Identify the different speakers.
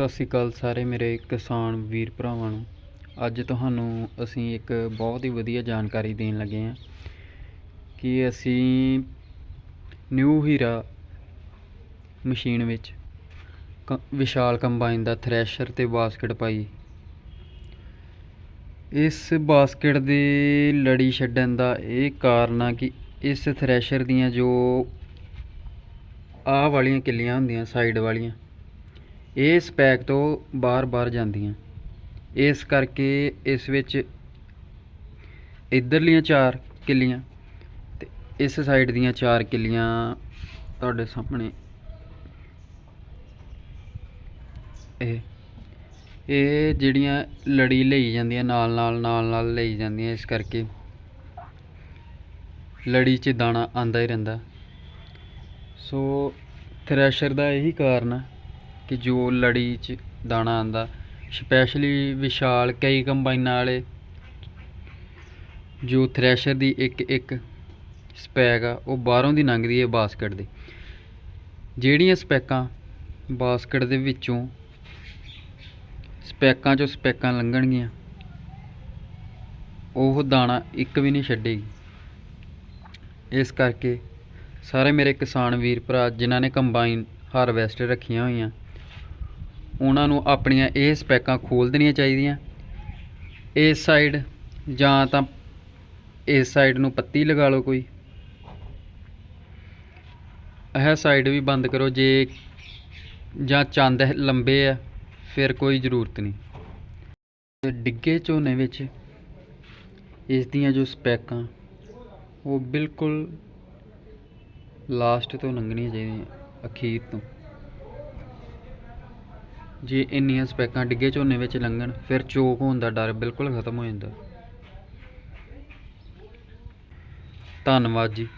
Speaker 1: ਸਤਿ ਸ਼੍ਰੀ ਅਕਾਲ ਸਾਰੇ ਮੇਰੇ ਕਿਸਾਨ ਵੀਰ ਭਰਾਵਾਂ ਨੂੰ। ਅੱਜ ਤੁਹਾਨੂੰ ਅਸੀਂ ਇੱਕ ਬਹੁਤ ਹੀ ਵਧੀਆ ਜਾਣਕਾਰੀ ਦੇਣ ਲੱਗੇ ਹਾਂ ਕਿ ਅਸੀਂ ਨਿਊ ਹੀਰਾ ਮਸ਼ੀਨ ਵਿੱਚ ਕ- ਵਿਸ਼ਾਲ ਕੰਬਾਈਨ ਦਾ ਥ੍ਰੈਸ਼ਰ ਤੇ ਬਾਸਕਟ ਪਾਈ। ਇਸ ਬਾਸਕਟ ਦੇ ਲੜੀ ਛੱਡਣ ਦਾ ਇਹ ਕਾਰਨ ਆ ਕਿ ਇਸ ਥ੍ਰੈਸ਼ਰ ਦੀਆਂ ਜੋ ਆਹ ਵਾਲੀਆਂ ਕਿੱਲੀਆਂ ਹੁੰਦੀਆਂ, ਸਾਈਡ ਵਾਲੀਆਂ ਇਹ ਇਸ ਪੈਕ ਤੋਂ ਬਾਰ-ਬਾਰ ਜਾਂਦੀਆਂ। ਇਸ ਕਰਕੇ ਇਸ ਵਿੱਚ ਇਧਰਲੀਆਂ ਚਾਰ ਕਿੱਲੀਆਂ ਤੇ ਇਸ ਸਾਈਡ ਦੀਆਂ ਚਾਰ ਕਿੱਲੀਆਂ ਤੁਹਾਡੇ ਸਾਹਮਣੇ। ਇਹ ਇਹ ਜਿਹੜੀਆਂ ਲੜੀ ਲਈ ਜਾਂਦੀਆਂ, ਨਾਲ ਨਾਲ ਨਾਲ ਨਾਲ ਲਈ ਜਾਂਦੀਆਂ, ਇਸ ਕਰਕੇ ਲੜੀ 'ਚ ਦਾਣਾ ਆਂਦਾ ਹੀ ਰਹਿੰਦਾ। ਸੋ ਥ੍ਰੈਸ਼ਰ ਦਾ ਇਹੀ ਕਾਰਨ ਆ। ਕਿ ਜੋ ਲੜੀ 'ਚ ਦਾਣਾ ਆਂਦਾ ਸਪੈਸ਼ਲੀ ਵਿਸ਼ਾਲ ਕਈ ਕੰਬਾਈਨਾਂ ਵਾਲੇ, ਜੋ ਥ੍ਰੈਸ਼ਰ ਦੀ ਇੱਕ ਇੱਕ ਸਪੈਕ ਆ, ਉਹ ਬਾਹਰੋਂ ਦੀ ਲੰਘਦੀ ਹੈ ਬਾਸਕਟ ਦੇ। ਜਿਹੜੀਆਂ ਸਪੈਕਾਂ ਬਾਸਕਟ ਦੇ ਵਿੱਚੋਂ ਸਪੈਕਾਂ ਚੋਂ ਸਪੈਕਾਂ ਲੰਘਣਗੀਆਂ, ਉਹ ਦਾਣਾ ਇੱਕ ਵੀ ਨਹੀਂ ਛੱਡੇਗੀ। ਇਸ ਕਰਕੇ ਸਾਰੇ ਮੇਰੇ ਕਿਸਾਨ ਵੀਰ ਭਰਾ, ਜਿਨ੍ਹਾਂ ਨੇ ਕੰਬਾਈਨ ਹਾਰਵੈਸਟ ਰੱਖੀਆਂ ਹੋਈਆਂ ਉਹਨਾਂ ਨੂੰ ਆਪਣੀਆਂ ਇਹ ਸਪੈਕਾਂ ਖੋਲ ਦੇਣੀਆਂ ਚਾਹੀਦੀਆਂ। ਇਸ ਸਾਈਡ ਜਾਂ ਤਾਂ ਇਸ ਸਾਈਡ ਨੂੰ ਪੱਤੀ ਲਗਾ ਲਓ ਕੋਈ। ਇਹ ਸਾਈਡ ਵੀ ਬੰਦ ਕਰੋ ਜੇ ਜਾਂ ਚੰਦ ਲੰਬੇ ਆ, ਫਿਰ ਕੋਈ ਜ਼ਰੂਰਤ ਨਹੀਂ। ਡਿੱਗੇ ਝੋਨੇ ਵਿੱਚ ਇਸ ਦੀਆਂ ਜੋ ਸਪੈਕਾਂ, ਉਹ ਬਿਲਕੁਲ ਲਾਸਟ ਤੋਂ ਲੰਘਣੀਆਂ ਚਾਹੀਦੀਆਂ, ਅਖੀਰ ਤੋਂ। ਜੇ ਇੰਨੀਆਂ ਸਪੈਕਾਂ ਡਿੱਗੇ ਝੋਨੇ ਵਿੱਚ ਲੰਘਣ, ਫਿਰ ਚੋਕ ਹੋਣ ਦਾ ਡਰ ਬਿਲਕੁਲ ਖਤਮ ਹੋ ਜਾਂਦਾ। ਧੰਨਵਾਦ ਜੀ।